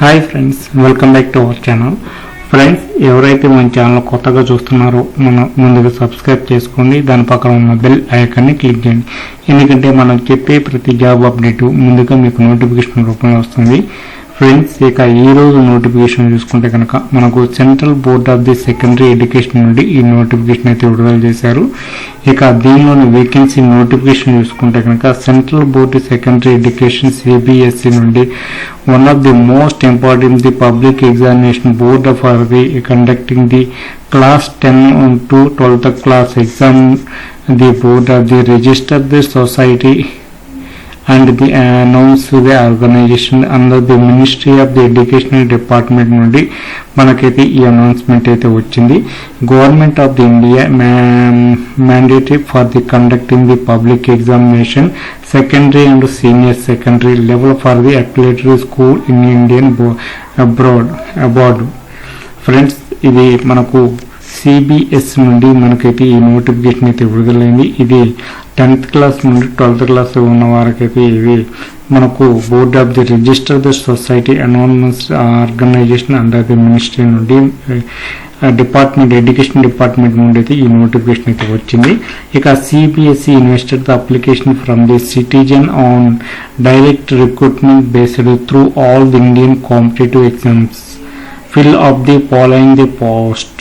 Hi friends welcome back to our channel friends ఎవరైతే మన channel కొత్తగా చూస్తున్నారో మన ముందుగా సబ్స్క్రైబ్ చేసుకోండి. దాని పక్కన ఉన్న బెల్ ఐకాన్ని క్లిక్ చేయండి. ఎందుకంటే మనం చెప్పే ప్రతి జాబ్ అప్డేట్ ముందుగా మీకు నోటిఫికేషన్ రూపంలో వస్తుంది. ఫ్రెండ్స్ ఇక ఈ రోజు నోటిఫికేషన్ చూసుకుంటే కనుక మనకు central board of the secondary education నుండి ఈ నోటిఫికేషన్ అయితే విడుదల చేశారు. ఇక దీనిలోని వేకెన్సీ నోటిఫికేషన్ చూసుకుంటే కనుక central board secondary education CBSE నుండి one of the most important the public examination board of or the conducting the class ten to twelfth class exam the board of the register the society and the announce the organisation under the ministry of the educational department నుండి మనకైతే ఈ announcement అయితే వచ్చింది. Government of the India mandatory for the conducting the public examination secondary and senior secondary level for the affiliated school in Indian abroad abroad friends ఇది మనకు CBS నుండి మనకైతే ఈ నోటిఫికేషన్ అయితే విడుదలైంది. ఇది టెన్త్ క్లాస్ నుండి ట్వెల్త్ క్లాస్ ఉన్న వారికైతే ఇవి మనకు board of the register the society anonymous organisation under the ministry నుండి డిపార్ట్మెంట్ ఎడ్యుకేషన్ డిపార్ట్మెంట్ నుండి అయితే ఈ నోటిఫికేషన్ అయితే వచ్చింది. ఇక CBSE invested the application from the citizen on direct recruitment based through all the Indian competitive exams fill of the following the post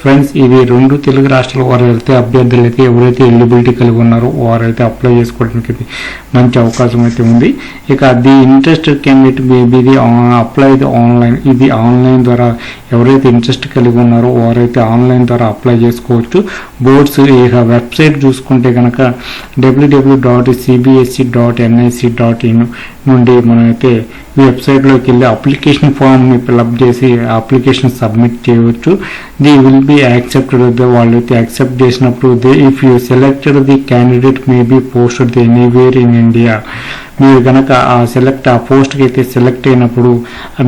friends ఇవి రెండు తెలుగు రాష్ట్రాల వారు వెళ్తే అభ్యర్థులు అయితే ఎవరైతే ఎలిజిబిలిటీ కలిగి ఉన్నారో వారైతే అప్లై చేసుకోవడానికి మంచి అవకాశం అయితే ఉంది. ఇక ది ఇంట్రెస్టెడ్ క్యాండిడేట్ బేబీది అప్లై ఆన్లైన్. ఇది ఆన్లైన్ ద్వారా ఎవరైతే ఇంట్రెస్ట్ కలిగి ఉన్నారో వారైతే ఆన్లైన్ ద్వారా అప్లై చేసుకోవచ్చు. బోర్డ్స్ ఇక వెబ్సైట్ చూసుకుంటే కనుక WWW dot CBSC dot NIC dot in నుండి మనమైతే ఈ వెబ్సైట్లోకి వెళ్ళి అప్లికేషన్ ఫామ్ని ఫిల్అప్ చేసి అప్లికేషన్ సబ్మిట్ చేయవచ్చు. ది విల్ బి యాక్సెప్టెడ్ వాళ్ళైతే యాక్సెప్ట్ చేసినప్పుడు they if you selected the candidate may be posted the anywhere in India. మీరు కనుక ఆ సెలెక్ట్ ఆ పోస్ట్కి అయితే సెలెక్ట్ అయినప్పుడు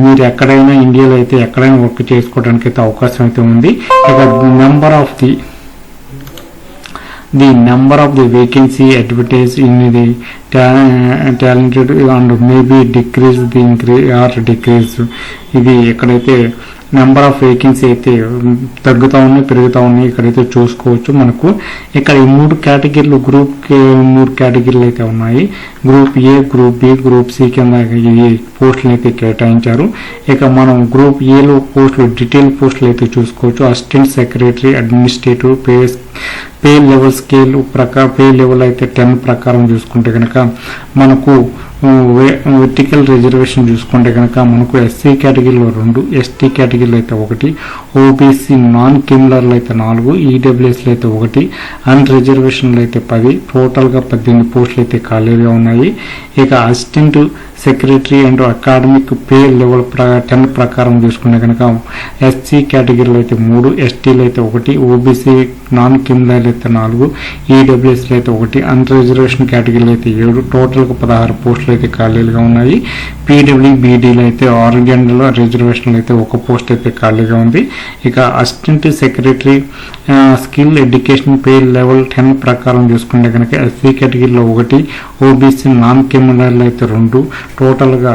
మీరు ఎక్కడైనా ఇండియాలో అయితే ఎక్కడైనా వర్క్ చేసుకోవడానికి అయితే అవకాశం అయితే ఉంది. ఇక number of the the number of the vacancy advertise in the talented and maybe decrease the increase or decrease. ఇది ఎక్కడైతే నెంబర్ ఆఫ్ వేకెన్సీ అయితే తగ్గుతా ఉన్నాయి పెరుగుతా ఉన్నాయి ఇక్కడైతే చూసుకోవచ్చు మనకు. ఇక్కడ ఈ మూడు కేటగిరీలు గ్రూప్ మూడు కేటగిరీలు అయితే ఉన్నాయి. Group A group B group C కింద ఈ పోస్టులు అయితే కేటాయించారు. ఇక మనం గ్రూప్ ఏలో పోస్టులు డీటెయిల్ పోస్టులు అయితే చూసుకోవచ్చు. Assistant secretary administrative pay pay level scale ప్రకారం పే లెవెల్ అయితే టెన్ ప్రకారం చూసుకుంటే కనుక మనకు వెర్టికల్ రిజర్వేషన్ చూసుకుంటే కనుక మనకు ఎస్సీ కేటగిరీలో రెండు ఎస్టీ కేటగిరీలో అయితే ఒకటి ఓబీసీ నాన్ కిమ్లర్లు అయితే నాలుగు ఈడబ్ల్యూఎస్లు అయితే ఒకటి అన్ రిజర్వేషన్లు అయితే పది టోటల్గా పద్దెనిమిది పోస్టులు అయితే ఖాళీగా ఉన్నాయి. ఇక assistant secretary and academic pay level ప్ర టెన్ ప్రకారం చూసుకుంటే కనుక ఎస్సీ కేటగిరీలో అయితే మూడు ఎస్టీలు అయితే ఒకటి ఓబీసీ నాన్ కిమ్లర్లు అయితే నాలుగు ఈడబ్ల్యూఎస్లు అయితే ఒకటి అన్ రిజర్వేషన్ కేటగిరీలో అయితే ఏడు టోటల్గా పదహారు పోస్టులు అయితే ఖాళీలుగా ఉన్నాయి. పీడబ్ల్యూ బీడీలో అయితే ఆరు రిజర్వేషన్లు అయితే ఒక పోస్ట్ అయితే ఖాళీగా ఉంది. ఇక assistant secretary skill education pay level ten ప్రకారం చూసుకుంటే కనుక ఎస్సీ కేటగిరీలో ఒకటి ఓబీసీ నాన్ క్రిమినల్ అయితే రెండు టోటల్గా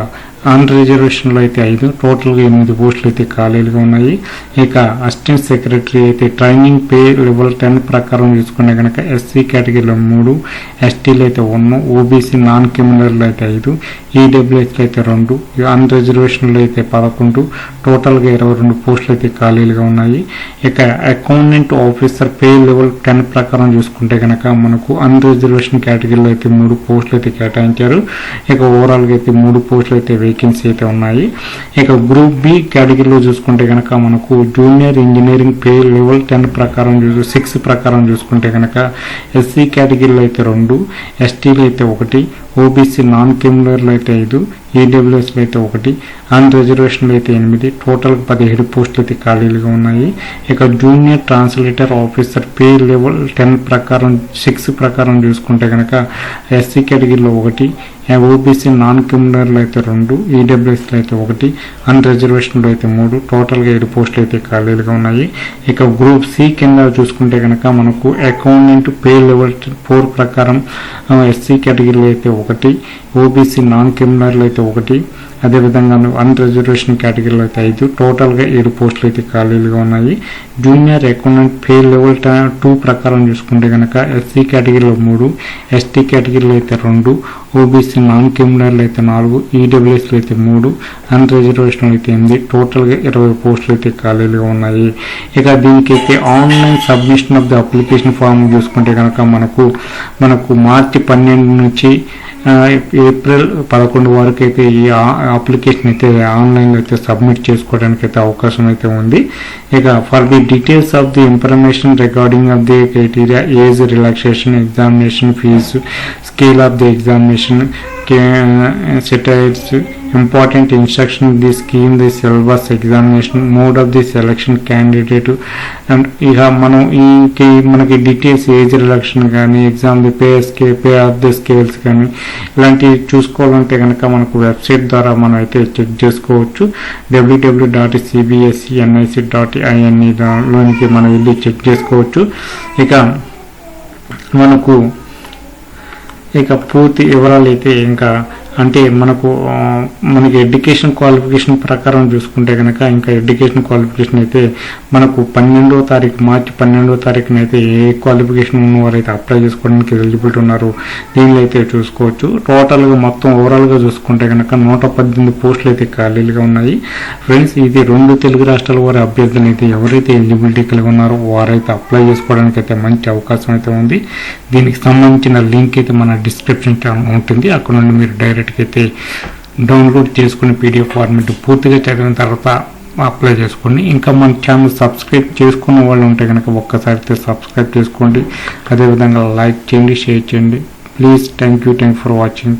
అన్ రిజర్వేషన్లో అయితే ఐదు టోటల్గా ఎనిమిది పోస్టులు అయితే ఖాళీలుగా ఉన్నాయి. ఇక అసిస్టెంట్ సెక్రటరీ అయితే ట్రైనింగ్ పే లెవెల్ టెన్ ప్రకారం చూసుకుంటే కనుక ఎస్సీ కేటగిరీలో మూడు ఎస్టీలు అయితే ఉన్న ఓబీసీ నాన్ క్రిమినల్లో అయితే ఐదు ఈడబ్ల్యూఎస్లు అయితే రెండు అన్ రిజర్వేషన్లో అయితే పదకొండు టోటల్గా ఇరవై రెండు పోస్టులు అయితే ఖాళీలుగా ఉన్నాయి. ఇక accountant officer pay level ten ప్రకారం చూసుకుంటే కనుక మనకు అన్ రిజర్వేషన్ కేటగిరీలో అయితే మూడు పోస్టులు అయితే కేటాయించారు. ఇక ఓవరాల్గా అయితే మూడు పోస్టులు అయితే వేకెన్సీ అయితే ఉన్నాయి. ఇక గ్రూప్ బి కేటగిరీలో చూసుకుంటే కనుక మనకు junior engineering pay level ten ప్రకారం సిక్స్ ప్రకారం చూసుకుంటే కనుక ఎస్సీ కేటగిరీలో అయితే రెండు ఎస్టీలో అయితే ఒకటి ఓబీసీ నాన్ క్రిమినల్ అయితే ఐదు ఈడబ్ల్యూఎస్లో అయితే ఒకటి అన్ రిజర్వేషన్లు అయితే ఎనిమిది. టోటల్గా పదిహేడు పోస్టులు అయితే ఖాళీలుగా ఉన్నాయి. ఇక junior translator officer pay level ten ప్రకారం సిక్స్ ప్రకారం చూసుకుంటే కనుక ఎస్సీ కేటగిరీలో ఒకటి ఓబీసీ నాన్ క్రిమినల్ అయితే రెండు ఈడబ్ల్యూఎస్లో అయితే ఒకటి అన్ రిజర్వేషన్లో అయితే మూడు టోటల్గా ఏడు పోస్టులు అయితే ఖాళీలుగా ఉన్నాయి. ఇక గ్రూప్ సి కింద చూసుకుంటే కనుక మనకు అకౌంటెంట్ పే లెవెల్ ఫోర్ ప్రకారం ఎస్సీ కేటగిరీలో అయితే ఒకటి ఓబీసీ నాన్ క్రిమినల్ అయితే ఒకటి అదేవిధంగా అన్ రిజర్వేషన్ కేటగిరీలో అయితే ఐదు టోటల్గా ఏడు పోస్టులు అయితే ఖాళీలుగా ఉన్నాయి. Junior accountant pay level two ప్రకారం చూసుకుంటే కనుక ఎస్సీ కేటగిరీలో మూడు ఎస్టీ కేటగిరీలో అయితే రెండు ఓబీసీ నాన్ క్రిమినల్ అయితే నాలుగు పోస్టులు అయితే మూడు అన్ రిజర్వేషన్ అయితే ఎనిమిది. టోటల్గా ఇరవై పోస్టులు అయితే ఖాళీలుగా ఉన్నాయి. ఇక దీనికైతే online submission of the application form చూసుకుంటే కనుక మనకు మనకు మార్చి పన్నెండు నుంచి ఏప్రిల్ పదకొండు వరకు అయితే ఈ అప్లికేషన్ అయితే ఆన్లైన్లో అయితే సబ్మిట్ చేసుకోవడానికి అయితే అవకాశం అయితే ఉంది. ఇక for the details of the information regarding of the criteria age relaxation examination fee scale of the examination centres important instruction the scheme the syllabus examination mode of the selection candidate and ఇక మనం ఈ మనకి details age relaxation కానీ exam the pay scale pay of the scales కానీ ఇలాంటివి చూసుకోవాలంటే కనుక మనకు వెబ్సైట్ ద్వారా మనం అయితే చెక్ చేసుకోవచ్చు WWW dot CBSE NIC dot in దానిలోనికి మనం వెళ్ళి చెక్ చేసుకోవచ్చు ఇక మనకు ఇక పూర్తి వివరాలు అయితే ఇంకా అంటే మనకు మనకి ఎడ్యుకేషన్ క్వాలిఫికేషన్ ప్రకారం చూసుకుంటే కనుక ఇంకా ఎడ్యుకేషన్ క్వాలిఫికేషన్ అయితే మనకు పన్నెండవ తారీఖు మార్చి పన్నెండో తారీఖున అయితే ఏ క్వాలిఫికేషన్ ఉన్నవారు అయితే అప్లై చేసుకోవడానికి ఎలిజిబిలిటీ ఉన్నారు దీనిలో అయితే చూసుకోవచ్చు. టోటల్గా మొత్తం ఓవరాల్గా చూసుకుంటే కనుక నూట పద్దెనిమిది పోస్టులు అయితే ఖాళీలుగా ఉన్నాయి. ఫ్రెండ్స్ ఇది రెండు తెలుగు రాష్ట్రాల వారి అభ్యర్థులు అయితే ఎవరైతే ఎలిజిబిలిటీ కలిగి ఉన్నారో వారైతే అప్లై చేసుకోవడానికి అయితే మంచి అవకాశం అయితే ఉంది. దీనికి సంబంధించిన లింక్ అయితే మన డిస్క్రిప్షన్ ఉంటుంది. అక్కడ నుండి మీరు డైరెక్ట్ అయితే డౌన్లోడ్ చేసుకుని పీడిఎఫ్ ఫార్మేట్ పూర్తిగా చదివిన తర్వాత అప్లై చేసుకోండి ఇంకా మన ఛానల్ సబ్స్క్రైబ్ చేసుకున్న వాళ్ళు ఉంటే కనుక ఒక్కసారి అయితే సబ్స్క్రైబ్ చేసుకోండి. అదేవిధంగా లైక్ చేయండి షేర్ చేయండి. Please thank you thank for watching